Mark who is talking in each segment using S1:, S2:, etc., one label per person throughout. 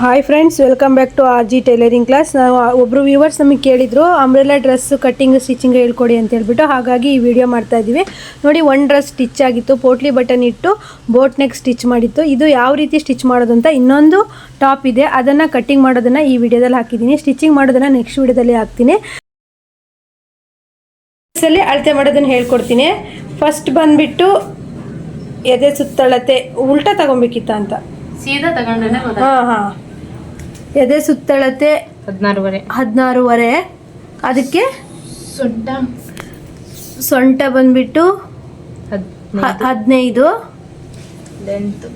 S1: Hi friends welcome back to R G tailoring class ನಾವು ಒಬ್ಬರು viewers ನಮಗೆ ಕೇಳಿದರು ಅಂಬ್ರೆಲಾ ಡ್ರೆಸ್ ಕಟ್ಟಿಂಗ್ ಸ್ಟಿಚಿಂಗ್ ಹೇಳ್ಕೊಡಿ ಅಂತ ಹೇಳ್ಬಿಟ್ಟು. ಹಾಗಾಗಿ ಈ ವಿಡಿಯೋ ಮಾಡ್ತಾ ಇದ್ದೀವಿ. ನೋಡಿ ಒನ್ ಡ್ರೆಸ್ ಸ್ಟಿಚ್ ಆಗಿತ್ತು, ಪೋಟ್ಲಿ ಬಟನ್ ಇಟ್ಟು ಬೋಟ್ ನೆಕ್ ಸ್ಟಿಚ್ ಮಾಡಿತ್ತು. ಇದು ಯಾವ ರೀತಿ ಸ್ಟಿಚ್ ಮಾಡೋದು ಅಂತ ಇನ್ನೊಂದು ಟಾಪ್ ಇದೆ. ಅದನ್ನು ಕಟ್ಟಿಂಗ್ ಮಾಡೋದನ್ನು ಈ ವಿಡಿಯೋದಲ್ಲಿ ಹಾಕಿದ್ದೀನಿ. ಸ್ಟಿಚಿಂಗ್ ಮಾಡೋದನ್ನು ನೆಕ್ಸ್ಟ್ ವಿಡಿಯೋದಲ್ಲಿ ಹಾಕ್ತೀನಿ. ಅಳತೆ ಮಾಡೋದನ್ನು ಹೇಳ್ಕೊಡ್ತೀನಿ. ಫಸ್ಟ್ ಬಂದ್ಬಿಟ್ಟು ಎದೆ ಸುತ್ತಳತೆ, ಉಲ್ಟಾ ತಗೊಬೇಕಿತ್ತ ಅಂತ.
S2: ಸೀದಾ ತಗೊಂಡ್ರೆ
S1: ಹಾಂ ಹಾಂ. ಎದೆ ಸುತ್ತಳತೆ
S2: ಹದಿನಾರುವರೆ.
S1: ಹದಿನಾರುವರೆ. ಅದಕ್ಕೆ?
S2: ಸೊಂಟ.
S1: ಸೊಂಟ ಬಂದ್ಬಿಟ್ಟು ಹದಿನೈದು.
S2: ಲೆಂತ್.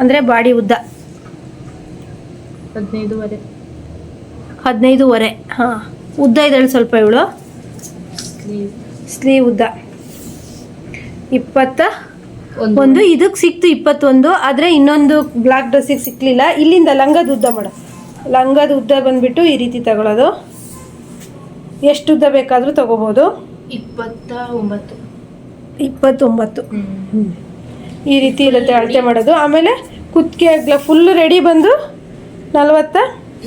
S1: ಅಂದರೆ ಬಾಡಿ ಉದ್ದ.
S2: ಹದಿನೈದುವರೆ.
S1: ಹದಿನೈದುವರೆ ಹಾಂ. ಉದ್ದ ಇದ್ದಾಳೆ ಸ್ವಲ್ಪ ಇವಳು.
S2: ಸ್ಲೀವ್
S1: ಉದ್ದ. ಇಪ್ಪತ್ತ
S2: ಒಂದು.
S1: ಇದಕ್ಕೆ ಸಿಕ್ತು ಇಪ್ಪತ್ತೊಂದು ಆದರೆ ಇನ್ನೊಂದು ಬ್ಲಾಕ್ ಡ್ರೆಸ್ಸಿಗೆ ಸಿಕ್ಕಲಿಲ್ಲ ಇಲ್ಲಿಂದ ಲಂಗದ ಉದ್ದ ಮಾಡ. ಲಂಗದ ಉದ್ದ ಬಂದ್ಬಿಟ್ಟು ಈ ರೀತಿ ತಗೊಳ್ಳೋದು ಎಷ್ಟು ಉದ್ದ ಬೇಕಾದರೂ ತಗೋಬೋದು.
S2: ಇಪ್ಪತ್ತ ಒಂಬತ್ತು.
S1: ಇಪ್ಪತ್ತೊಂಬತ್ತು. ಈ ರೀತಿ ಇರುತ್ತೆ ಅಳತೆ ಮಾಡೋದು. ಆಮೇಲೆ ಕುತ್ತಿಗೆ ಅಗ್ಲ ಫುಲ್ ರೆಡಿ ಬಂದು ನಲ್ವತ್ತ?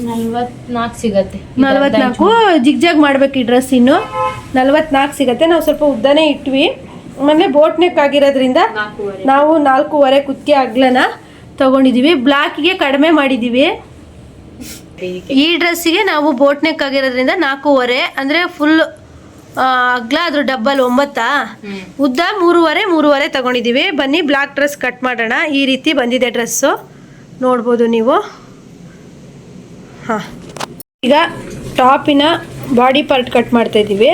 S2: ನಲ್ವತ್ನಾಲ್ಕು ಸಿಗತ್ತೆ.
S1: ನಲ್ವತ್ನಾಲ್ಕು? ಜಿಗ್ಜಾಗ್ ಮಾಡ್ಬೇಕು ಈ ಡ್ರೆಸ್ ಇನ್ನು. ನಲ್ವತ್ನಾಲ್ಕು ಸಿಗತ್ತೆ. ನಾವು ಸ್ವಲ್ಪ ಉದ್ದನೇ ಇಟ್ವಿ. ಆಮೇಲೆ ಬೋಟ್ ನೆಕ್ ಆಗಿರೋದ್ರಿಂದ ನಾವು ನಾಲ್ಕೂವರೆ ಕುತ್ತಿ ಅಗ್ಲನ ತಗೊಂಡಿದ್ದೀವಿ ಬ್ಲ್ಯಾಕ್ಗೆ ಕಡಿಮೆ ಮಾಡಿದ್ದೀವಿ ಈ ಡ್ರೆಸ್ಸಿಗೆ ನಾವು ಬೋಟ್ ನೆಕ್ ಆಗಿರೋದ್ರಿಂದ ನಾಲ್ಕೂವರೆ ಅಂದರೆ ಫುಲ್ ಅಗ್ಲ ಅದ್ರ ಡಬ್ಬಲ್ ಒಂಬತ್ತಾ. ಉದ್ದ ಮೂರುವರೆ ಮೂರುವರೆ ತಗೊಂಡಿದ್ದೀವಿ ಬನ್ನಿ ಬ್ಲ್ಯಾಕ್ ಡ್ರೆಸ್ ಕಟ್ ಮಾಡೋಣ. ಈ ರೀತಿ ಬಂದಿದೆ ಡ್ರೆಸ್ಸು. ನೋಡ್ಬೋದು ನೀವು. ಹಾಂ. ಈಗ ಟಾಪಿನ ಬಾಡಿ ಪಾರ್ಟ್ ಕಟ್ ಮಾಡ್ತಾ ಇದ್ದೀವಿ.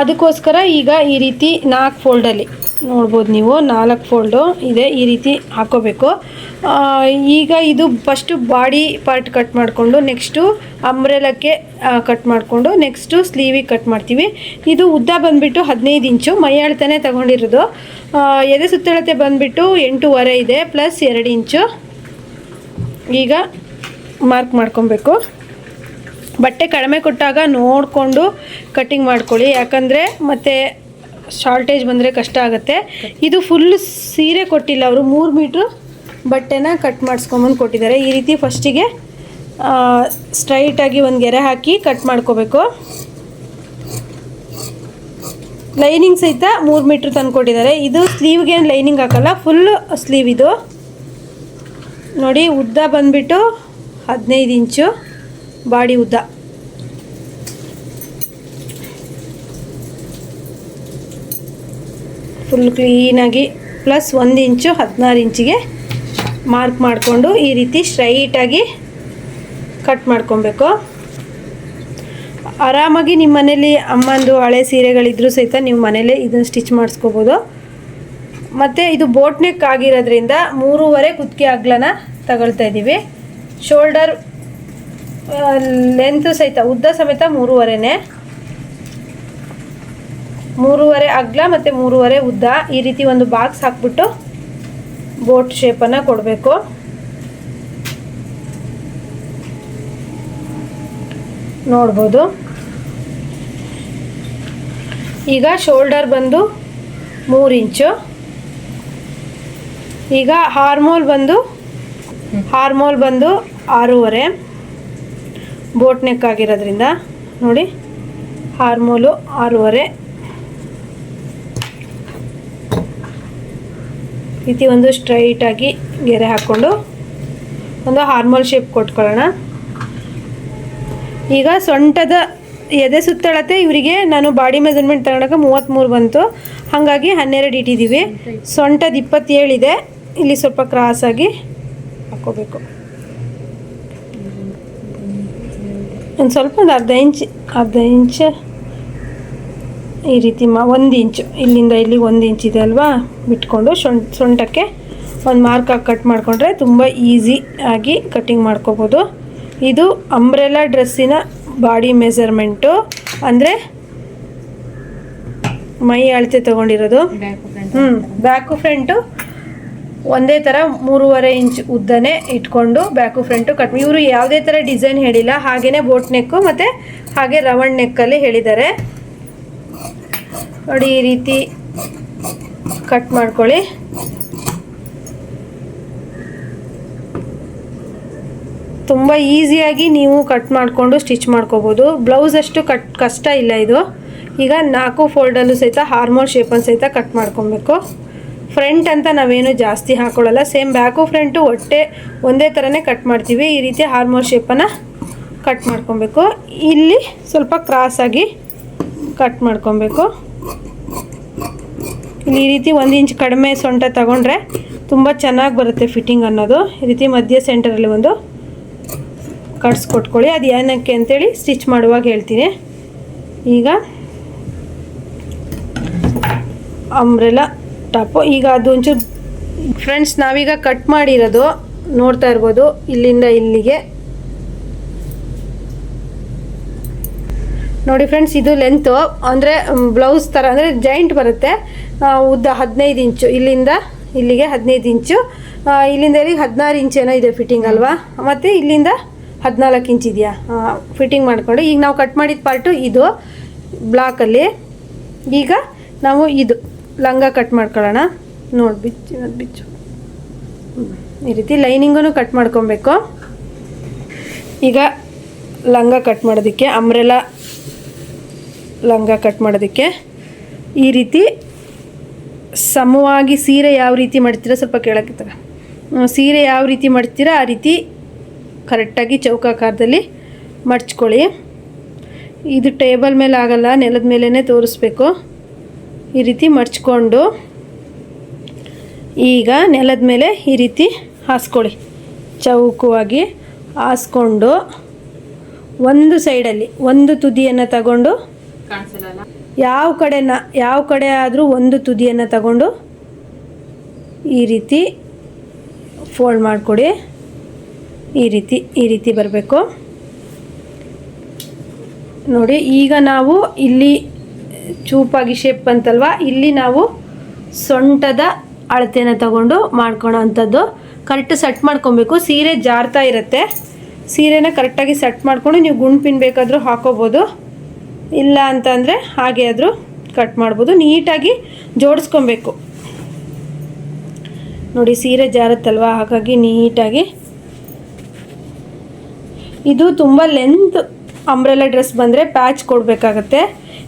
S1: ಅದಕ್ಕೋಸ್ಕರ ಈಗ ಈ ರೀತಿ ನಾಲ್ಕು ಫೋಲ್ಡಲ್ಲಿ ನೋಡ್ಬೋದು ನೀವು, ನಾಲ್ಕು ಫೋಲ್ಡು ಇದೆ, ಈ ರೀತಿ ಹಾಕೋಬೇಕು. ಈಗ ಇದು ಫಸ್ಟು ಬಾಡಿ ಪಾರ್ಟ್ ಕಟ್ ಮಾಡಿಕೊಂಡು ನೆಕ್ಸ್ಟು ಅಂಬ್ರೆಲಕ್ಕೆ ಕಟ್ ಮಾಡಿಕೊಂಡು ನೆಕ್ಸ್ಟು ಸ್ಲೀವಿಗೆ ಕಟ್ ಮಾಡ್ತೀವಿ. ಇದು ಉದ್ದ ಬಂದುಬಿಟ್ಟು ಹದಿನೈದು ಇಂಚು ಮೈ ಅಳತೆನೇ ತಗೊಂಡಿರೋದು ಎದೆ ಸುತ್ತಳತೆ ಬಂದುಬಿಟ್ಟು ಎಂಟೂವರೆ ಇದೆ ಪ್ಲಸ್ ಎರಡು ಇಂಚು. ಈಗ ಮಾರ್ಕ್ ಮಾಡ್ಕೊಬೇಕು. ಬಟ್ಟೆ ಕಡಿಮೆ ಕೊಟ್ಟಾಗ ನೋಡಿಕೊಂಡು ಕಟ್ಟಿಂಗ್ ಮಾಡ್ಕೊಳ್ಳಿ. ಯಾಕಂದರೆ ಮತ್ತೆ ಶಾರ್ಟೇಜ್ ಬಂದರೆ ಕಷ್ಟ ಆಗುತ್ತೆ. ಇದು ಫುಲ್ ಸೀರೆ ಕೊಟ್ಟಿಲ್ಲ ಅವರು. ಮೂರು ಮೀಟ್ರು ಬಟ್ಟೆನ ಕಟ್ ಮಾಡಿಸ್ಕೊಂಬಂದು ಕೊಟ್ಟಿದ್ದಾರೆ. ಈ ರೀತಿ ಫಸ್ಟಿಗೆ ಸ್ಟ್ರೈಟಾಗಿ ಒಂದು ಗೆರೆ ಹಾಕಿ ಕಟ್ ಮಾಡ್ಕೋಬೇಕು. ಲೈನಿಂಗ್ ಸಹಿತ ಮೂರು ಮೀಟ್ರ್ ತಂದು ಕೊಟ್ಟಿದ್ದಾರೆ. ಇದು ಸ್ಲೀವ್ಗೆ ಲೈನಿಂಗ್ ಹಾಕಲ್ಲ ಫುಲ್ ಸ್ಲೀವ್ ಇದು. ನೋಡಿ, ಉದ್ದ ಬಂದುಬಿಟ್ಟು ಹದಿನೈದು ಇಂಚು. ಬಾಡಿ ಉದ್ದ. ಫುಲ್ ಕ್ಲೀನಾಗಿ ಪ್ಲಸ್ ಒಂದು ಇಂಚು ಹದಿನಾರು ಇಂಚಿಗೆ ಮಾರ್ಕ್ ಮಾಡಿಕೊಂಡು ಈ ರೀತಿ ಸ್ಟ್ರೈಟಾಗಿ ಕಟ್ ಮಾಡ್ಕೊಬೇಕು. ಆರಾಮಾಗಿ ನಿಮ್ಮ ಮನೇಲಿ ಅಮ್ಮಂದು ಹಳೆ ಸೀರೆಗಳಿದ್ರೂ ಸಹಿತ ನೀವು ಮನೇಲೇ ಇದನ್ನು ಸ್ಟಿಚ್ ಮಾಡಿಸ್ಕೋಬೋದು. ಮತ್ತು ಇದು ಬೋಟ್ ನೆಕ್ ಆಗಿರೋದ್ರಿಂದ ಮೂರುವರೆ ಕುತ್ತಿಗೆ ಅಗ್ಲನ ತಗೊಳ್ತಾ ಇದ್ದೀವಿ ಶೋಲ್ಡರ್ ಲೆಂತ್ ಸಹಿತ, ಉದ್ದ ಸಮೇತ ಮೂರುವರೆನೇ. ಮೂರುವರೆ ಅಗ್ಲ ಮತ್ತು ಮೂರುವರೆ ಉದ್ದ, ಈ ರೀತಿ ಒಂದು ಬಾಕ್ಸ್ ಹಾಕ್ಬಿಟ್ಟು ಬೋಟ್ ಶೇಪನ್ನು ಕೊಡಬೇಕು. ನೋಡ್ಬೋದು. ಈಗ ಶೋಲ್ಡರ್ ಬಂದು ಮೂರು ಇಂಚು. ಈಗ ಹಾರ್ಮೋಲ್ ಬಂದು ಹಾರ್ಮೋಲ್ ಬಂದು ಆರೂವರೆ. ಬೋಟ್ ನೆಕ್ ಆಗಿರೋದ್ರಿಂದ ನೋಡಿ, ಹಾರ್ಮೋಲು ಆರೂವರೆ. ರೀತಿ ಒಂದು ಸ್ಟ್ರೈಟಾಗಿ ಗೆರೆ ಹಾಕ್ಕೊಂಡು ಒಂದು ಹಾರ್ಮೋಲ್ ಶೇಪ್ ಕೊಟ್ಕೊಳ್ಳೋಣ. ಈಗ ಸೊಂಟದ ಎದೆ ಸುತ್ತಳತೆ ಇವರಿಗೆ ನಾನು ಬಾಡಿ ಮೆಜರ್ಮೆಂಟ್ ತಗೊಳಕ್ಕೆ ಮೂವತ್ತ್ಮೂರು ಬಂತು. ಹಾಗಾಗಿ ಹನ್ನೆರಡು ಇಟ್ಟಿದ್ದೀವಿ. ಸೊಂಟದ ಇಪ್ಪತ್ತೇಳಿದೆ ಇಲ್ಲಿ ಸ್ವಲ್ಪ ಕ್ರಾಸಾಗಿ ಹಾಕೋಬೇಕು. ಒಂದು ಸ್ವಲ್ಪ ಒಂದು ಅರ್ಧ ಇಂಚ್ ಅರ್ಧ ಇಂಚ್ ಈ ರೀತಿ ಮಾ ಒಂದು ಇಂಚು. ಇಲ್ಲಿಂದ ಇಲ್ಲಿ ಒಂದು ಇಂಚ್ ಇದೆ ಅಲ್ವಾ? ಬಿಟ್ಕೊಂಡು ಸೊಂಟ ಸೊಂಟಕ್ಕೆ ಒಂದು ಮಾರ್ಕ್ ಹಾಕಿ ಕಟ್ ಮಾಡಿಕೊಂಡ್ರೆ ತುಂಬ ಈಸಿ ಆಗಿ ಕಟ್ಟಿಂಗ್ ಮಾಡ್ಕೋಬೋದು. ಇದು ಅಂಬ್ರೆಲಾ ಡ್ರೆಸ್ಸಿನ ಬಾಡಿ ಮೆಸರ್ಮೆಂಟು ಅಂದರೆ ಮೈ ಅಳತೆ ತೊಗೊಂಡಿರೋದು. ಹ್ಞೂ ಬ್ಯಾಕು ಫ್ರಂಟು ಒಂದೇ ಥರ ಮೂರುವರೆ ಇಂಚ್ ಉದ್ದನೇ ಇಟ್ಕೊಂಡು ಬ್ಯಾಕು ಫ್ರಂಟು ಕಟ್ ಇವರು ಯಾವುದೇ ಥರ ಡಿಸೈನ್ ಹೇಳಿಲ್ಲ. ಹಾಗೆಯೇ ಬೋಟ್ ನೆಕ್ಕು ಮತ್ತು ಹಾಗೆ ರೌಂಡ್ ನೆಕ್ಕಲ್ಲಿ ಹೇಳಿದ್ದಾರೆ. ನೋಡಿ ಈ ರೀತಿ ಕಟ್ ಮಾಡ್ಕೊಳ್ಳಿ. ತುಂಬ ಈಸಿಯಾಗಿ ನೀವು ಕಟ್ ಮಾಡಿಕೊಂಡು ಸ್ಟಿಚ್ ಮಾಡ್ಕೋಬೋದು. ಬ್ಲೌಸ್ ಅಷ್ಟು ಕಟ್ ಕಷ್ಟ ಇಲ್ಲ ಇದು. ಈಗ ನಾಲ್ಕು ಫೋಲ್ಡಲ್ಲೂ ಸಹಿತ ಹಾರ್ಮೋಲ್ ಶೇಪನ್ನು ಸಹಿತ ಕಟ್ ಮಾಡ್ಕೊಬೇಕು. ಫ್ರಂಟ್ ಅಂತ ನಾವೇನು ಜಾಸ್ತಿ ಹಾಕೊಳ್ಳಲ್ಲ, ಸೇಮ್ ಬ್ಯಾಕು ಫ್ರಂಟು ಹೊಟ್ಟೆ ಒಂದೇ ಥರನೇ ಕಟ್ ಮಾಡ್ತೀವಿ. ಈ ರೀತಿ ಹಾರ್ಮೋರ್ ಶೇಪನ್ನು ಕಟ್ ಮಾಡ್ಕೊಬೇಕು. ಇಲ್ಲಿ ಸ್ವಲ್ಪ ಕ್ರಾಸಾಗಿ ಕಟ್ ಮಾಡ್ಕೊಬೇಕು. ಇಲ್ಲಿ ಈ ರೀತಿ ಒಂದು ಇಂಚ್ ಕಡಿಮೆ ಸೊಂಟ ತಗೊಂಡ್ರೆ ತುಂಬ ಚೆನ್ನಾಗಿ ಬರುತ್ತೆ ಫಿಟ್ಟಿಂಗ್ ಅನ್ನೋದು. ಈ ರೀತಿ ಮಧ್ಯ ಸೆಂಟರಲ್ಲಿ ಒಂದು ಕಟ್ಸ್ ಕೊಟ್ಕೊಳ್ಳಿ. ಅದು ಏನಕ್ಕೆ ಅಂತೇಳಿ ಸ್ಟಿಚ್ ಮಾಡುವಾಗ ಹೇಳ್ತೀನಿ. ಈಗ ಅಂಬ್ರೆಲ ಟಾಪು ಈಗ ಅದು ಒಂಚೂರು ಫ್ರೆಂಡ್ಸ್ ನಾವೀಗ ಕಟ್ ಮಾಡಿರೋದು ನೋಡ್ತಾ ಇರ್ಬೋದು. ಇಲ್ಲಿಂದ ಇಲ್ಲಿಗೆ. ನೋಡಿ ಫ್ರೆಂಡ್ಸ್ ಇದು ಲೆಂತು ಅಂದರೆ ಬ್ಲೌಸ್ ಥರ ಅಂದರೆ ಜಾಯಿಂಟ್ ಬರುತ್ತೆ. ಉದ್ದ ಹದಿನೈದು ಇಂಚು. ಇಲ್ಲಿಂದ ಇಲ್ಲಿಗೆ ಹದಿನೈದು ಇಂಚು. ಇಲ್ಲಿಂದ ಇಲ್ಲಿಗೆ ಹದಿನಾರು ಇಂಚ್ ಏನೋ ಇದೆ ಫಿಟ್ಟಿಂಗ್ ಅಲ್ವಾ? ಮತ್ತು ಇಲ್ಲಿಂದ ಹದಿನಾಲ್ಕು ಇಂಚ್ ಇದೆಯಾ? ಫಿಟ್ಟಿಂಗ್ ಮಾಡಿಕೊಂಡು. ಈಗ ನಾವು ಕಟ್ ಮಾಡಿದ ಪಾರ್ಟು ಇದು ಬ್ಲಾಕಲ್ಲಿ ಈಗ ನಾವು ಇದು. ಲಂಗ ಕಟ್ ಮಾಡ್ಕೊಳ್ಳೋಣ. ನೋಡಿ ಬಿಚ್ಚು ಅದು ಬಿಚ್ಚು. ಈ ರೀತಿ ಲೈನಿಂಗೂ ಕಟ್ ಮಾಡ್ಕೊಬೇಕು. ಈಗ ಲಂಗ ಕಟ್ ಮಾಡೋದಕ್ಕೆ, ಅಂಬ್ರೆಲಾ ಲಂಗ ಕಟ್ ಮಾಡೋದಕ್ಕೆ. ಈ ರೀತಿ ಸಮವಾಗಿ ಸೀರೆ ಯಾವ ರೀತಿ ಮಾಡ್ತೀರಾ ಸ್ವಲ್ಪ ಕೇಳಕ್ಕೆ ಸೀರೆ ಯಾವ ರೀತಿ ಮಾಡ್ತೀರಾ ಆ ರೀತಿ ಕರೆಕ್ಟಾಗಿ ಚೌಕಾಕಾರದಲ್ಲಿ ಮಡ್ಚ್ಕೊಳ್ಳಿ. ಇದು ಟೇಬಲ್ ಮೇಲೆ ಆಗಲ್ಲ, ನೆಲದ ಮೇಲೇ ತೋರಿಸ್ಬೇಕು. ಈ ರೀತಿ ಮಡಚ್ಕೊಂಡು ಈಗ ನೆಲದ ಮೇಲೆ ಈ ರೀತಿ ಹಾಸ್ಕೊಳ್ಳಿ. ಚೌಕವಾಗಿ ಹಾಸ್ಕೊಂಡು ಒಂದು ಸೈಡಲ್ಲಿ ಒಂದು ತುದಿಯನ್ನು ತಗೊಂಡು ಯಾವ ಕಡೆನ ಯಾವ ಕಡೆ ಆದರೂ ಒಂದು ತುದಿಯನ್ನು ತಗೊಂಡು ಈ ರೀತಿ ಫೋಲ್ಡ್ ಮಾಡಿಕೊಡಿ. ಈ ರೀತಿ ಈ ರೀತಿ ಬರಬೇಕು. ನೋಡಿ ಈಗ ನಾವು ಇಲ್ಲಿ ಚೂಪಾಗಿ ಶೇಪ್ ಅಂತಲ್ವಾ? ಇಲ್ಲಿ ನಾವು ಸೊಂಟದ ಅಳತೆನ ತಗೊಂಡು ಮಾಡ್ಕೊಳೋ ಅಂಥದ್ದು. ಕರೆಕ್ಟ್ ಸೆಟ್ ಮಾಡ್ಕೊಬೇಕು. ಸೀರೆ ಜಾರ್ತಾ ಇರುತ್ತೆ. ಸೀರೆನ ಕರೆಕ್ಟಾಗಿ ಸೆಟ್ ಮಾಡಿಕೊಂಡು ನೀವು ಗುಂಡು ಬೇಕಾದರೂ ಹಾಕೋಬೋದು. ಇಲ್ಲ ಅಂತಂದರೆ ಹಾಗೆ ಆದರೂ ಕಟ್ ಮಾಡ್ಬೋದು. ನೀಟಾಗಿ ಜೋಡಿಸ್ಕೊಬೇಕು. ನೋಡಿ, ಸೀರೆ ಜಾರುತ್ತಲ್ವ? ಹಾಗಾಗಿ ನೀಟಾಗಿ. ಇದು ತುಂಬ ಲೆಂತ್ ಅಂಬ್ರೆಲಾ ಡ್ರೆಸ್ ಬಂದರೆ ಪ್ಯಾಚ್ ಕೊಡಬೇಕಾಗತ್ತೆ.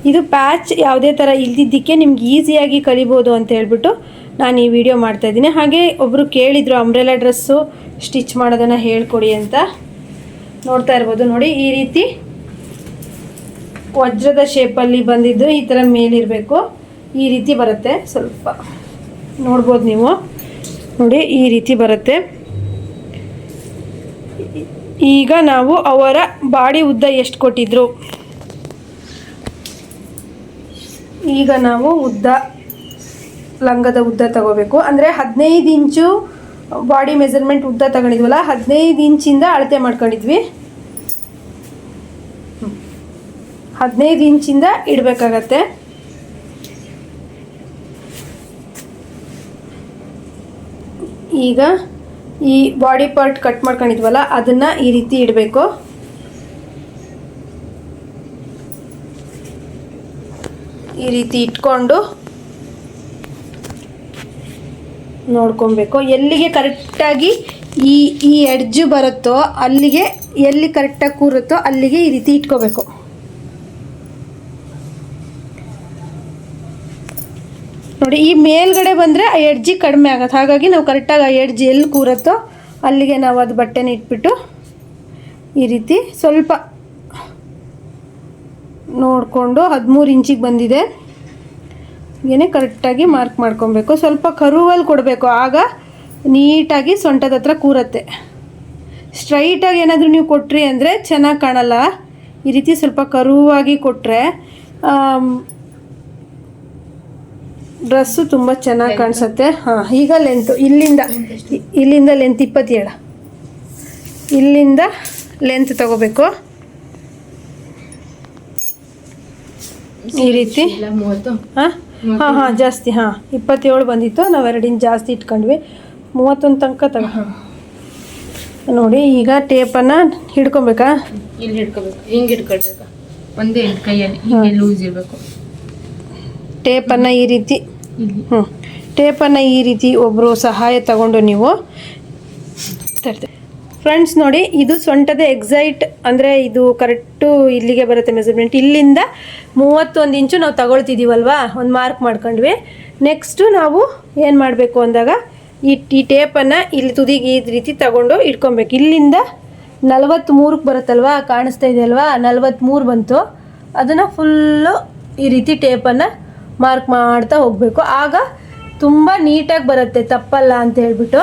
S1: ಇದು ಪ್ಯಾಚ್ ಯಾವುದೇ ಥರ ಇಲ್ದಿದ್ದಕ್ಕೆ ನಿಮ್ಗೆ ಈಸಿಯಾಗಿ ಕಲಿಬೋದು ಅಂತ ಹೇಳ್ಬಿಟ್ಟು ನಾನು ಈ ವಿಡಿಯೋ ಮಾಡ್ತಾಯಿದ್ದೀನಿ ಹಾಗೆ ಒಬ್ಬರು ಕೇಳಿದರು ಅಂಬ್ರೆಲಾ ಡ್ರೆಸ್ಸು ಸ್ಟಿಚ್ ಮಾಡೋದನ್ನು ಹೇಳ್ಕೊಡಿ ಅಂತ. ನೋಡ್ತಾ ಇರ್ಬೋದು ನೋಡಿ, ಈ ರೀತಿ ವಜ್ರದ ಶೇಪಲ್ಲಿ ಬಂದಿದ್ದು ಈ ಥರ ಮೇಲಿರಬೇಕು. ಈ ರೀತಿ ಬರುತ್ತೆ. ಸ್ವಲ್ಪ ನೋಡ್ಬೋದು ನೀವು. ನೋಡಿ, ಈ ರೀತಿ ಬರುತ್ತೆ. ಈಗ ನಾವು ಅವರ ಬಾಡಿ ಉದ್ದ ಎಷ್ಟು ಕೊಟ್ಟಿದ್ರು? ಈಗ ನಾವು ಉದ್ದ, ಲಂಗದ ಉದ್ದ ತಗೋಬೇಕು. ಅಂದರೆ ಹದಿನೈದು ಇಂಚು ಬಾಡಿ ಮೆಜರ್ಮೆಂಟ್ ಉದ್ದ ತಗೊಂಡಿದ್ವಲ್ಲ, ಹದಿನೈದು ಇಂಚಿಂದ ಅಳತೆ ಮಾಡ್ಕೊಂಡಿದ್ವಿ. ಹದಿನೈದು ಇಂಚಿಂದ ಇಡಬೇಕಾಗತ್ತೆ. ಈಗ ಈ ಬಾಡಿ ಪಾರ್ಟ್ ಕಟ್ ಮಾಡ್ಕೊಂಡಿದ್ವಲ್ಲ, ಅದನ್ನು ಈ ರೀತಿ ಇಡಬೇಕು. ಈ ರೀತಿ ಇಟ್ಕೊಂಡು ನೋಡ್ಕೊಬೇಕು. ಎಲ್ಲಿಗೆ ಕರೆಕ್ಟಾಗಿ ಈ ಈ ಎಡ್ಜು ಬರುತ್ತೋ, ಅಲ್ಲಿಗೆ ಎಲ್ಲಿ ಕರೆಕ್ಟಾಗಿ ಕೂರುತ್ತೋ ಅಲ್ಲಿಗೆ ಈ ರೀತಿ ಇಟ್ಕೋಬೇಕು. ನೋಡಿ, ಈ ಮೇಲ್ಗಡೆ ಬಂದರೆ ಆ ಎಡ್ಜಿ ಕಡಿಮೆ ಆಗುತ್ತೆ. ಹಾಗಾಗಿ ನಾವು ಕರೆಕ್ಟಾಗಿ ಆ ಎಡ್ಜಿ ಎಲ್ಲಿ ಕೂರುತ್ತೋ ಅಲ್ಲಿಗೆ ನಾವು ಅದು ಬಟ್ಟೆನ ಇಟ್ಬಿಟ್ಟು ಈ ರೀತಿ ಸ್ವಲ್ಪ ನೋಡಿಕೊಂಡು ಹದಿಮೂರು ಇಂಚಿಗೆ ಬಂದಿದೆ. ಏನೇ ಕರೆಕ್ಟಾಗಿ ಮಾರ್ಕ್ ಮಾಡ್ಕೊಬೇಕು. ಸ್ವಲ್ಪ ಕರುವಲ್ಲಿ ಕೊಡಬೇಕು. ಆಗ ನೀಟಾಗಿ ಸೊಂಟದ ಹತ್ರ ಕೂರತ್ತೆ. ಸ್ಟ್ರೈಟಾಗಿ ಏನಾದರೂ ನೀವು ಕೊಟ್ರಿ ಅಂದರೆ ಚೆನ್ನಾಗಿ ಕಾಣಲ್ಲ. ಈ ರೀತಿ ಸ್ವಲ್ಪ ಕರುವಾಗಿ ಕೊಟ್ಟರೆ ಡ್ರೆಸ್ಸು ತುಂಬ ಚೆನ್ನಾಗಿ ಕಾಣಿಸುತ್ತೆ. ಹಾಂ ಈಗ ಲೆಂತು ಇಲ್ಲಿಂದ ಇಲ್ಲಿಂದ ಲೆಂತ್ ಇಪ್ಪತ್ತೇಳು. ಇಲ್ಲಿಂದ ಲೆಂತ್ ತಗೋಬೇಕು. ಈ ರೀತಿ? ಹಾಂ? ಹಾಂ ಹಾಂ ಜಾಸ್ತಿ ಹಾಂ. ಇಪ್ಪತ್ತೇಳು ಬಂದಿತ್ತು ನಾವು ಎರಡಿನ ಇಂಚ್ ಜಾಸ್ತಿ ಇಟ್ಕೊಂಡ್ವಿ. ಮೂವತ್ತೊಂದು ತನಕ ತಗೋ ನೋಡಿ ಈಗ ಟೇಪನ್ನು ಹಿಡ್ಕೊಬೇಕಾ?
S2: ಇಲ್ಲಿ ಹಿಡ್ಕೋಬೇಕು. ಹಿಂಗೆ ಹಿಡ್ಕೊಳ್ಬೇಕು. ಒಂದೇ ಕೈಯಲ್ಲಿ ಹಿಂಗೆ ಲೂಸ್ ಇರಬೇಕು.
S1: ಟೇಪನ್ನು ಈ ರೀತಿ ಹ್ಞೂ ಟೇಪನ್ನು ಈ ರೀತಿ ಒಬ್ಬರು ಸಹಾಯ ತಗೊಂಡು ನೀವು ತರ್ತೀವಿ ಫ್ರೆಂಡ್ಸ್ ನೋಡಿ, ಇದು ಸೊಂಟದ ಎಕ್ಸೈಟ್ ಅಂದರೆ ಇದು ಕರೆಕ್ಟು ಇಲ್ಲಿಗೆ ಬರುತ್ತೆ ಮೆಸರ್ಮೆಂಟ್ ಇಲ್ಲಿಂದ ಮೂವತ್ತೊಂದು ಇಂಚು ನಾವು ತಗೊಳ್ತಿದ್ದೀವಲ್ವಾ ಒಂದು ಮಾರ್ಕ್ ಮಾಡ್ಕೊಂಡ್ವಿ. ನೆಕ್ಸ್ಟು ನಾವು ಏನು ಮಾಡಬೇಕು ಅಂದಾಗ, ಈ ಈ ಟೇಪನ್ನು ಇಲ್ಲಿ ತುದಿಗೆ ಈ ರೀತಿ ತಗೊಂಡು ಇಟ್ಕೊಬೇಕು. ಇಲ್ಲಿಂದ ನಲವತ್ತ್ಮೂರಕ್ಕೆ ಬರುತ್ತಲ್ವಾ? ಕಾಣಿಸ್ತಾ ಇದೆ ಅಲ್ವಾ? ನಲವತ್ತ್ಮೂರು ಬಂತು. ಅದನ್ನು ಫುಲ್ಲು ಈ ರೀತಿ ಟೇಪನ್ನು ಮಾರ್ಕ್ ಮಾಡ್ತಾ ಹೋಗಬೇಕು. ಆಗ ತುಂಬ ನೀಟಾಗಿ ಬರುತ್ತೆ, ತಪ್ಪಲ್ಲ ಅಂತ ಹೇಳ್ಬಿಟ್ಟು.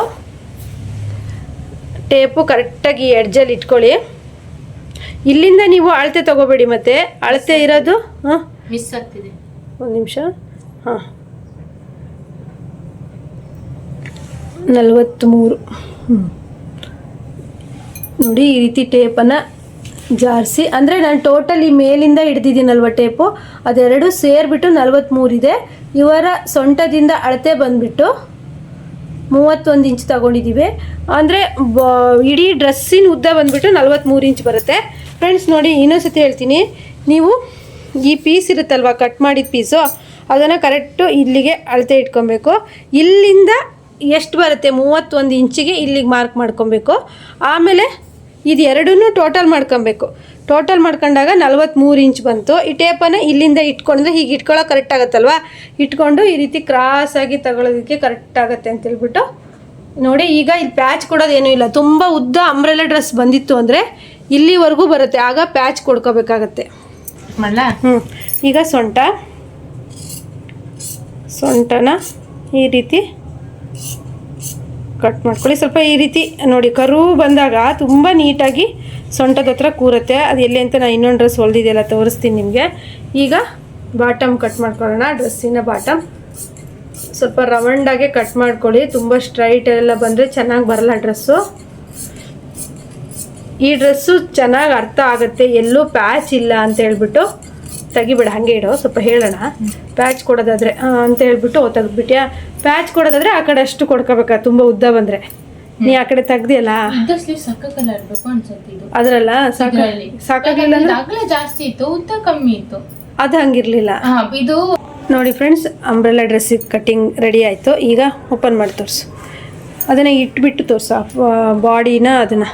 S1: ಟೇಪು ಕರೆಕ್ಟಾಗಿ ಎಡ್ಜಲ್ಲಿ ಇಟ್ಕೊಳ್ಳಿ. ಇಲ್ಲಿಂದ ನೀವು ಅಳತೆ ತಗೋಬೇಡಿ ಮತ್ತೆ. ಅಳತೆ ಇರೋದು ಹಾಂ?
S2: ಮಿಸ್ ಆಗ್ತಿದೆ.
S1: ಒಂದು ನಿಮಿಷ. ಹಾಂ. ನಲವತ್ತ್ಮೂರು ಹ್ಞೂ ನೋಡಿ ಈ ರೀತಿ ಟೇಪನ್ನು ಜಾರಿಸಿ. ಅಂದರೆ ನಾನು ಟೋಟಲಿ ಈ ಮೇಲಿಂದ ಹಿಡ್ದಿದ್ದೀನಲ್ವ ಟೇಪು? ಅದೆರಡು ಸೇರಿಬಿಟ್ಟು ನಲವತ್ತ್ಮೂರಿದೆ ಇವರ ಸೊಂಟದಿಂದ ಅಳತೆ ಬಂದುಬಿಟ್ಟು ಮೂವತ್ತೊಂದು ಇಂಚ್ ತಗೊಂಡಿದ್ದೀವಿ ಅಂದರೆ ಇಡೀ ಡ್ರೆಸ್ಸಿನ ಉದ್ದ ಬಂದುಬಿಟ್ಟು ನಲ್ವತ್ತ್ಮೂರು ಇಂಚ್ ಬರುತ್ತೆ. ಫ್ರೆಂಡ್ಸ್ ನೋಡಿ ಇನ್ನೊಂದು ಸತಿ ಹೇಳ್ತೀನಿ. ನೀವು ಈ ಪೀಸ್ ಇರುತ್ತಲ್ವ ಕಟ್ ಮಾಡಿದ ಪೀಸು ಅದನ್ನು ಕರೆಕ್ಟು ಇಲ್ಲಿಗೆ ಅಳತೆ ಇಟ್ಕೊಬೇಕು. ಇಲ್ಲಿಂದ ಎಷ್ಟು ಬರುತ್ತೆ? ಮೂವತ್ತೊಂದು ಇಂಚಿಗೆ ಇಲ್ಲಿಗೆ ಮಾರ್ಕ್ ಮಾಡ್ಕೊಬೇಕು. ಆಮೇಲೆ ಇದು ಎರಡೂ ಟೋಟಲ್ ಮಾಡ್ಕೊಬೇಕು. ಟೋಟಲ್ ಮಾಡ್ಕೊಂಡಾಗ ನಲ್ವತ್ತ್ಮೂರು ಇಂಚ್ ಬಂತು. ಈ ಟೇಪನ್ನು ಇಲ್ಲಿಂದ ಇಟ್ಕೊಂಡ್ರೆ ಹೀಗೆ ಇಟ್ಕೊಳ್ಳೋ ಕರೆಕ್ಟ್ ಆಗುತ್ತಲ್ವ? ಇಟ್ಕೊಂಡು ಈ ರೀತಿ ಕ್ರಾಸಾಗಿ ತಗೊಳ್ಳೋದಕ್ಕೆ ಕರೆಕ್ಟ್ ಆಗುತ್ತೆ ಅಂತ ಹೇಳ್ಬಿಟ್ಟು ನೋಡಿ ಈಗ ಇಲ್ಲಿ ಪ್ಯಾಚ್ ಕೊಡೋದೇನೂ ಇಲ್ಲ. ತುಂಬ ಉದ್ದ ಅಂಬ್ರೆಲಾ ಡ್ರೆಸ್ ಬಂದಿತ್ತು ಅಂದರೆ ಇಲ್ಲಿವರೆಗೂ ಬರುತ್ತೆ. ಆಗ ಪ್ಯಾಚ್ ಕೊಡ್ಕೋಬೇಕಾಗತ್ತೆ.
S2: ಮಲ್ಲ?
S1: ಹ್ಞೂ ಈಗ ಸೊಂಟ. ಸೊಂಟನ ಈ ರೀತಿ ಕಟ್ ಮಾಡ್ಕೊಳ್ಳಿ. ಸ್ವಲ್ಪ ಈ ರೀತಿ ನೋಡಿ ಕರು ಬಂದಾಗ ತುಂಬ ನೀಟಾಗಿ ಸೊಂಟದ ಹತ್ರ ಕೂರುತ್ತೆ. ಅದು ಎಲ್ಲಿ ಅಂತ ನಾನು ಇನ್ನೊಂದು ಡ್ರೆಸ್ ಹೊಲ್ದಿದೆಯಲ್ಲ ತೋರಿಸ್ತೀನಿ ನಿಮಗೆ. ಈಗ ಬಾಟಮ್ ಕಟ್ ಮಾಡ್ಕೊಳ್ಳೋಣ ಡ್ರೆಸ್ಸಿನ ಬಾಟಮ್ ಸ್ವಲ್ಪ ರವಂಡಾಗೆ ಕಟ್ ಮಾಡ್ಕೊಳ್ಳಿ. ತುಂಬ ಸ್ಟ್ರೈಟ್ ಎಲ್ಲ ಬಂದರೆ ಚೆನ್ನಾಗಿ ಬರಲ್ಲ ಡ್ರೆಸ್ಸು ಈ ಡ್ರೆಸ್ಸು ಚೆನ್ನಾಗಿ ಅರ್ಥ ಆಗುತ್ತೆ. ಎಲ್ಲೂ ಪ್ಯಾಚ್ ಇಲ್ಲ ಅಂತ ಹೇಳ್ಬಿಟ್ಟು ತೆಗಿಬೇಡ. ಹಾಗೆ ಇಡೋ, ಸ್ವಲ್ಪ ಹೇಳೋಣ. ಪ್ಯಾಚ್ ಕೊಡೋದಾದರೆ ಅಂತ ಹೇಳ್ಬಿಟ್ಟು ತೆಗ್ದ್ಬಿಟ್ಯಾ? ಪ್ಯಾಚ್ ಕೊಡೋದಾದರೆ ಆ ಕಡೆ ಅಷ್ಟು ಕೊಡ್ಕೋಬೇಕಾ? ತುಂಬ ಉದ್ದ ಬಂದರೆ. ನೀ ಆ ಕಡೆ ತೆಗ್ದಿಯಲ್ಲ? ಅದ್ರಲ್ಲ ಸಾಕ ಸಾಕಾಗಿಲ್ಲ
S2: ಅಗಲ ಜಾಸ್ತಿ ಇತ್ತು ಉದ್ದ ಕಮ್ಮಿ ಇತ್ತು.
S1: ಅದು ಹಂಗಿರ್ಲಿಲ್ಲ.
S2: ಇದು
S1: ನೋಡಿ friends umbrella dress cutting ready ಆಯಿತು. ಈಗ ಓಪನ್ ಮಾಡಿ ತೋರಿಸು. ಅದನ್ನ ಇಟ್ಬಿಟ್ಟು ತೋರಿಸು. ಬಾಡಿನ ಅದನ್ನ.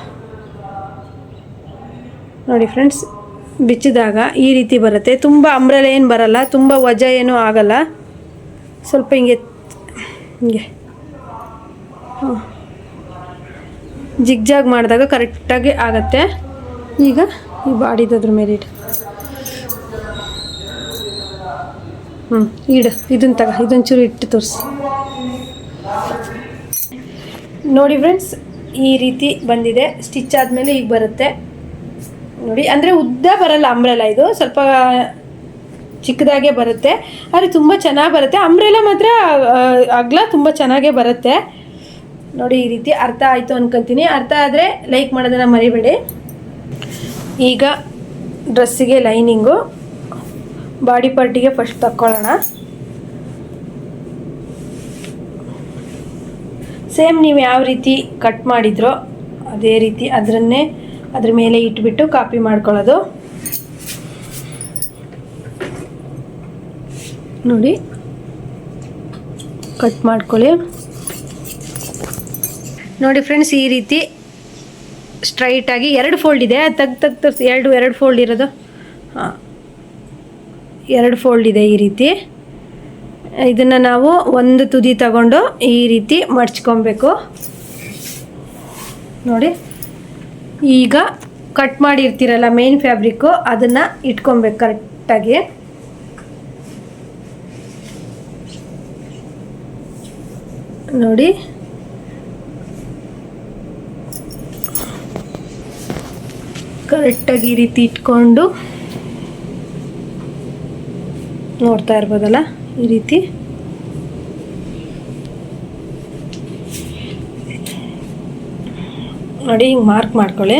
S1: ನೋಡಿ ಫ್ರೆಂಡ್ಸ್ ಬಿಚ್ಚಿದಾಗ ಈ ರೀತಿ ಬರುತ್ತೆ. ತುಂಬ ಅಂಬ್ರೆಲ ಏನು ಬರಲ್ಲ ತುಂಬ ವಜ ಏನೂ ಆಗಲ್ಲ. ಸ್ವಲ್ಪ ಹಿಂಗೆ ಹಿಂಗೆ. ಹಾಂ. ಜಿಗ್ಜಾಗ್ ಮಾಡಿದಾಗ ಕರೆಕ್ಟಾಗಿ ಆಗತ್ತೆ. ಈಗ ಈ ಬಾಡಿದದ್ರ ಮೇಲೆ ಇಡು. ಹ್ಞೂ ಇಡು. ಇದನ್ನ ತಗ, ಇದೊಂಚೂರು ಇಟ್ಟು ತೋರಿಸಿ. ನೋಡಿ ಫ್ರೆಂಡ್ಸ್ ಈ ರೀತಿ ಬಂದಿದೆ. ಸ್ಟಿಚ್ ಆದಮೇಲೆ ಈಗ ಬರುತ್ತೆ. ನೋಡಿ, ಅಂದರೆ ಉದ್ದ ಬರಲ್ಲ ಅಂಬ್ರೆಲ್ಲ ಇದು. ಸ್ವಲ್ಪ ಚಿಕ್ಕದಾಗೆ ಬರುತ್ತೆ. ಆದರೆ ತುಂಬ ಚೆನ್ನಾಗಿ ಬರುತ್ತೆ. ಅಂಬ್ರೆಲ್ಲ ಮಾತ್ರ ಅಗಲ ತುಂಬ ಚೆನ್ನಾಗೇ ಬರುತ್ತೆ. ನೋಡಿ, ಈ ರೀತಿ ಅರ್ಥ ಆಯಿತು ಅನ್ಕೊಂತೀನಿ. ಅರ್ಥ ಆದರೆ ಲೈಕ್ ಮಾಡೋದನ್ನು ಮರಿಬೇಡಿ. ಈಗ ಡ್ರೆಸ್ಸಿಗೆ ಲೈನಿಂಗು ಬಾಡಿ ಪಾರ್ಟಿಗೆ ಫಸ್ಟ್ ತಕ್ಕೊಳ್ಳೋಣ. ಸೇಮ್ ನೀವು ಯಾವ ರೀತಿ ಕಟ್ ಮಾಡಿದ್ರೋ ಅದೇ ರೀತಿ ಅದರನ್ನೇ ಅದ್ರ ಮೇಲೆ ಇಟ್ಬಿಟ್ಟು ಕಾಪಿ ಮಾಡ್ಕೊಳ್ಳೋದು. ನೋಡಿ. ಕಟ್ ಮಾಡ್ಕೊಳ್ಳಿ. ನೋಡಿ ಫ್ರೆಂಡ್ಸ್ ಈ ರೀತಿ ಸ್ಟ್ರೈಟಾಗಿ ಎರಡು ಫೋಲ್ಡ್ ಇದೆ. ತಗ್ ತಗ್ ತಗ್ಸಿ ಎರಡು ಎರಡು ಫೋಲ್ಡ್ ಇರೋದು. ಹಾಂ. ಎರಡು ಫೋಲ್ಡ್ ಇದೆ ಈ ರೀತಿ. ಇದನ್ನು ನಾವು ಒಂದು ತುದಿ ತಗೊಂಡು ಈ ರೀತಿ ಮಡ್ಚ್ಕೊಬೇಕು. ನೋಡಿ. ಈಗ ಕಟ್ ಮಾಡಿರ್ತೀರಲ್ಲ ಮೇನ್ ಫ್ಯಾಬ್ರಿಕ್ಕು ಅದನ್ನು ಇಟ್ಕೊಬೇಕು ಕರೆಕ್ಟಾಗಿ ನೋಡಿ. ಕರೆಕ್ಟಾಗಿ ಈ ರೀತಿ ಇಟ್ಕೊಂಡು ನೋಡ್ತಾ ಇರ್ಬೋದಲ್ಲ? ಈ ರೀತಿ. ನೋಡಿ ಹಿಂಗೆ ಮಾರ್ಕ್ ಮಾಡ್ಕೊಳ್ಳಿ.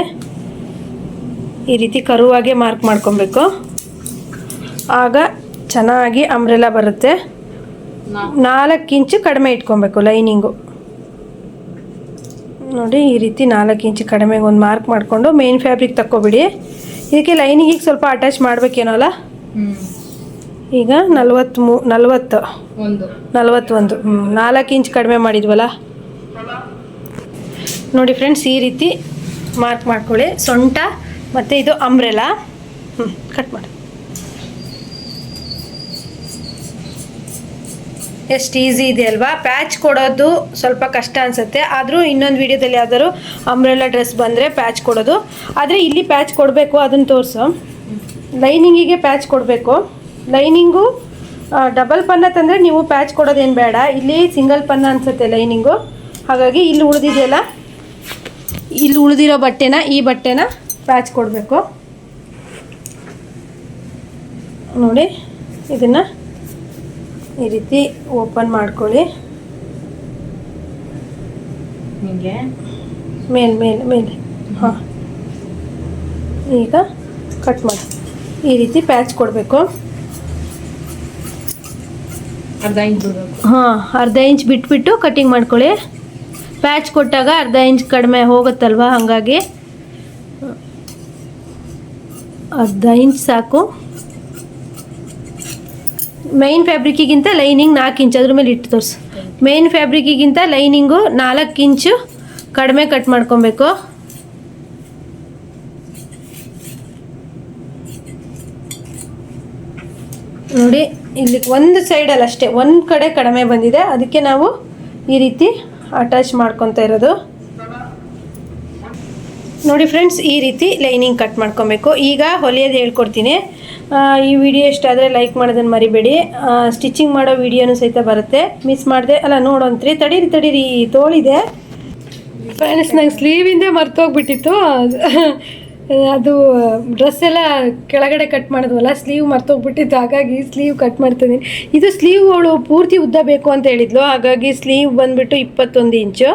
S1: ಈ ರೀತಿ ಕರುವಾಗೆ ಮಾರ್ಕ್ ಮಾಡ್ಕೊಬೇಕು. ಆಗ ಚೆನ್ನಾಗಿ ಅಂಬ್ರೆಲ್ಲ ಬರುತ್ತೆ. ನಾಲ್ಕು ಇಂಚು ಕಡಿಮೆ ಇಟ್ಕೊಬೇಕು ಲೈನಿಂಗು ನೋಡಿ ಈ ರೀತಿ ನಾಲ್ಕು ಇಂಚು ಕಡಿಮೆಗೆ ಒಂದು ಮಾರ್ಕ್ ಮಾಡಿಕೊಂಡು ಮೇನ್ ಫ್ಯಾಬ್ರಿಕ್ ತಕ್ಕೊಬಿಡಿ. ಇದಕ್ಕೆ ಲೈನಿಂಗಿಗೆ ಸ್ವಲ್ಪ ಅಟ್ಯಾಚ್ ಮಾಡಬೇಕೇನೋ ಅಲ್ಲ?
S2: ಹ್ಮ್.
S1: ಈಗ ನಲ್ವತ್ತ್ಮೂ ನಲ್ವತ್ತು. ನಲ್ವತ್ತೊಂದು. ಹ್ಞೂ ನಾಲ್ಕು ಇಂಚ್ ಕಡಿಮೆ ಮಾಡಿದ್ವಲ್ಲ? ನೋಡಿ ಫ್ರೆಂಡ್ಸ್ ಈ ರೀತಿ ಮಾರ್ಕ್ ಮಾಡ್ಕೊಳ್ಳಿ. ಸೊಂಟ ಮತ್ತು ಇದು ಅಂಬ್ರೆಲಾ ಹ್ಞೂ ಕಟ್ ಮಾಡಿ. ಎಷ್ಟು ಈಸಿ ಇದೆ ಅಲ್ವಾ? ಪ್ಯಾಚ್ ಕೊಡೋದು ಸ್ವಲ್ಪ ಕಷ್ಟ ಅನಿಸುತ್ತೆ. ಆದರೂ ಇನ್ನೊಂದು ವಿಡಿಯೋದಲ್ಲಿ ಯಾವ್ದಾದ್ರು ಅಂಬ್ರೆಲ್ಲ ಡ್ರೆಸ್ ಬಂದರೆ ಪ್ಯಾಚ್ ಕೊಡೋದು. ಆದರೆ ಇಲ್ಲಿ ಪ್ಯಾಚ್ ಕೊಡಬೇಕು, ಅದನ್ನು ತೋರಿಸು. ಲೈನಿಂಗಿಗೆ ಪ್ಯಾಚ್ ಕೊಡಬೇಕು. ಲೈನಿಂಗು ಡಬಲ್ ಪನ್ನ ತಂದರೆ ನೀವು ಪ್ಯಾಚ್ ಕೊಡೋದೇನು ಬೇಡ. ಇಲ್ಲಿ ಸಿಂಗಲ್ ಪನ್ನ ಅನಿಸುತ್ತೆ ಲೈನಿಂಗು ಹಾಗಾಗಿ ಇಲ್ಲಿ ಉಳಿದಿದೆಯಲ್ಲ? ಇಲ್ಲಿ ಉಳಿದಿರೋ ಬಟ್ಟೆನ, ಈ ಬಟ್ಟೆನ ಪ್ಯಾಚ್ ಕೊಡಬೇಕು. ನೋಡಿ, ಇದನ್ನು ಈ ರೀತಿ ಓಪನ್ ಮಾಡ್ಕೊಳ್ಳಿ.
S2: ಹಿಂಗೆ.
S1: ಮೇಲ್ ಮೇಲೆ ಮೇಲೆ ಹಾಂ. ಈಗ ಕಟ್ ಮಾಡಿ. ಈ ರೀತಿ ಪ್ಯಾಚ್ ಕೊಡಬೇಕು.
S2: ಅರ್ಧ ಇಂಚ್
S1: ಹಾಂ ಅರ್ಧ ಇಂಚ್ ಬಿಟ್ಬಿಟ್ಟು ಕಟಿಂಗ್ ಮಾಡ್ಕೊಳ್ಳಿ. ಪ್ಯಾಚ್ ಕೊಟ್ಟಾಗ ಅರ್ಧ ಇಂಚ್ ಕಡಿಮೆ ಹೋಗುತ್ತಲ್ವ? ಹಾಗಾಗಿ. ಅರ್ಧ ಇಂಚ್ ಸಾಕು. ಮೈನ್ ಫ್ಯಾಬ್ರಿಕ್ಕಿಗಿಂತ ಲೈನಿಂಗ್ ನಾಲ್ಕು ಇಂಚ್ ಅದ್ರ ಮೇಲೆ ಇಟ್ಟು ತೋರಿಸು. ಮೈನ್ ಫ್ಯಾಬ್ರಿಕ್ಕಿಗಿಂತ ಲೈನಿಂಗು ನಾಲ್ಕು ಇಂಚು ಕಡಿಮೆ ಕಟ್ ಮಾಡ್ಕೊಬೇಕು. ನೋಡಿ, ಇಲ್ಲಿ ಒಂದು ಸೈಡಲ್ಲಿ ಅಷ್ಟೇ, ಒಂದು ಕಡೆ ಕಡಿಮೆ ಬಂದಿದೆ. ಅದಕ್ಕೆ ನಾವು ಈ ರೀತಿ ಅಟ್ಯಾಚ್ ಮಾಡ್ಕೊತಾ ಇರೋದು. ನೋಡಿ ಫ್ರೆಂಡ್ಸ್ ಈ ರೀತಿ ಲೈನಿಂಗ್ ಕಟ್ ಮಾಡ್ಕೊಬೇಕು. ಈಗ ಹೊಲಿಯೋದು ಹೇಳ್ಕೊಡ್ತೀನಿ. ಈ ವಿಡಿಯೋ ಇಷ್ಟ ಆದರೆ ಲೈಕ್ ಮಾಡೋದನ್ನು ಮರಿಬೇಡಿ. ಸ್ಟಿಚಿಂಗ್ ಮಾಡೋ ವಿಡಿಯೋನು ಸಹಿತ ಬರುತ್ತೆ. ಮಿಸ್ ಮಾಡಿದೆ, ಅಲ್ಲ ನೋಡೋಂತ್ರಿ ತಡೀರಿ ತಡೀರಿ, ತೋಳಿದೆ. ಫ್ರೆಂಡ್ಸ್ ನಂಗೆ ಸ್ಲೀವಿಂದೇ ಮರ್ತೋಗ್ಬಿಟ್ಟಿತ್ತು. ಅದು ಡ್ರೆಸ್ ಎಲ್ಲ ಕೆಳಗಡೆ ಕಟ್ ಮಾಡಿದ್ವಲ್ಲ ಸ್ಲೀವ್ ಮರ್ತೋಗ್ಬಿಟ್ಟಿತ್ತು. ಹಾಗಾಗಿ ಸ್ಲೀವ್ ಕಟ್ ಮಾಡ್ತಿದ್ದೀನಿ ಇದು ಸ್ಲೀವ್ ಅವಳು ಪೂರ್ತಿ ಉದ್ದ ಬೇಕು ಅಂತ ಹೇಳಿದ್ಲು. ಹಾಗಾಗಿ ಸ್ಲೀವ್ ಬಂದ್ಬಿಟ್ಟು ಇಪ್ಪತ್ತೊಂದು ಇಂಚು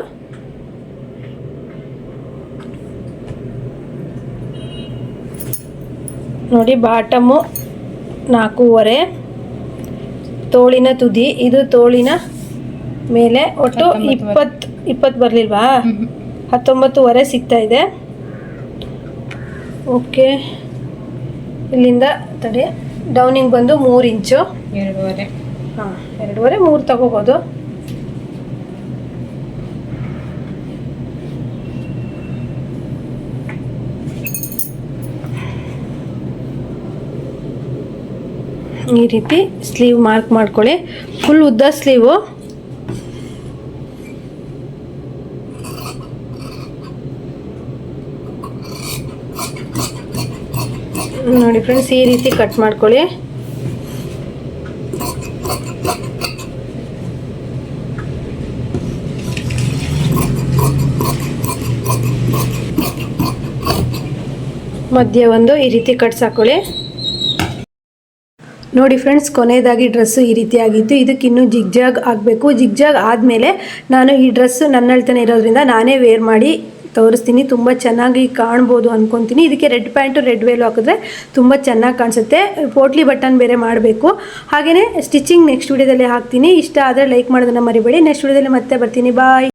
S1: ನೋಡಿ ಬಾಟಮು ನಾಲ್ಕೂವರೆ ತೋಳಿನ ತುದಿ ಇದು ತೋಳಿನ ಮೇಲೆ ಒಟ್ಟು
S2: ಇಪ್ಪತ್
S1: ಇಪ್ಪತ್ತು ಇಪ್ಪತ್ತು ಬರಲಿಲ್ವಾ. ಹತ್ತೊಂಬತ್ತುವರೆ ಸಿಗ್ತಾ ಇದೆ. ಓಕೆ. ಇಲ್ಲಿಂದ ತಡಿ ಡೌನಿಂಗ್ ಬಂದು ಮೂರು ಇಂಚು.
S2: ಎರಡೂವರೆ.
S1: ಹಾಂ ಎರಡೂವರೆ ಮೂರು ತಗೋಬೋದು. ಈ ರೀತಿ ಸ್ಲೀವ್ ಮಾರ್ಕ್ ಮಾಡ್ಕೊಳ್ಳಿ. ಫುಲ್ ಉದ್ದ ಸ್ಲೀವು ನೋಡಿ ಫ್ರೆಂಡ್ಸ್ ಈ ರೀತಿ ಕಟ್ ಮಾಡ್ಕೊಳ್ಳಿ. ಮಧ್ಯ ಒಂದು ಈ ರೀತಿ ಕಟ್ಸ್ ಹಾಕೊಳ್ಳಿ. ನೋಡಿ ಫ್ರೆಂಡ್ಸ್ ಕೊನೆಯದಾಗಿ ಡ್ರೆಸ್ಸು ಈ ರೀತಿ ಆಗಿತ್ತು. ಇದಕ್ಕೆ ಇನ್ನೂ ಜಿಗ್ಜಾಗ್ ಆಗಬೇಕು ಜಿಗ್ಜಾಗ್ ಆದಮೇಲೆ ನಾನು ಈ ಡ್ರೆಸ್ಸು ನನ್ನ ಅಳ್ತಾನೆ ಇರೋದ್ರಿಂದ ನಾನೇ ವೇರ್ ಮಾಡಿ ತೋರಿಸ್ತೀನಿ. ತುಂಬ ಚೆನ್ನಾಗಿ ಕಾಣ್ಬೋದು ಅಂದ್ಕೊತೀನಿ ಇದಕ್ಕೆ ರೆಡ್ ಪ್ಯಾಂಟು ರೆಡ್ ವೇಲು ಹಾಕಿದ್ರೆ ತುಂಬ ಚೆನ್ನಾಗಿ ಕಾಣಿಸುತ್ತೆ. ಪೋಟ್ಲಿ ಬಟನ್ ಬೇರೆ ಮಾಡಬೇಕು. ಹಾಗೆಯೇ ಸ್ಟಿಚಿಂಗ್ ನೆಕ್ಸ್ಟ್ ವಿಡಿಯೋದಲ್ಲಿ ಹಾಕ್ತೀನಿ. ಇಷ್ಟ ಆದರೆ ಲೈಕ್ ಮಾಡೋದನ್ನು ಮರಿಬೇಡಿ. ನೆಕ್ಸ್ಟ್ ವಿಡಿಯೋದಲ್ಲಿ ಮತ್ತೆ ಬರ್ತೀನಿ. ಬಾಯ್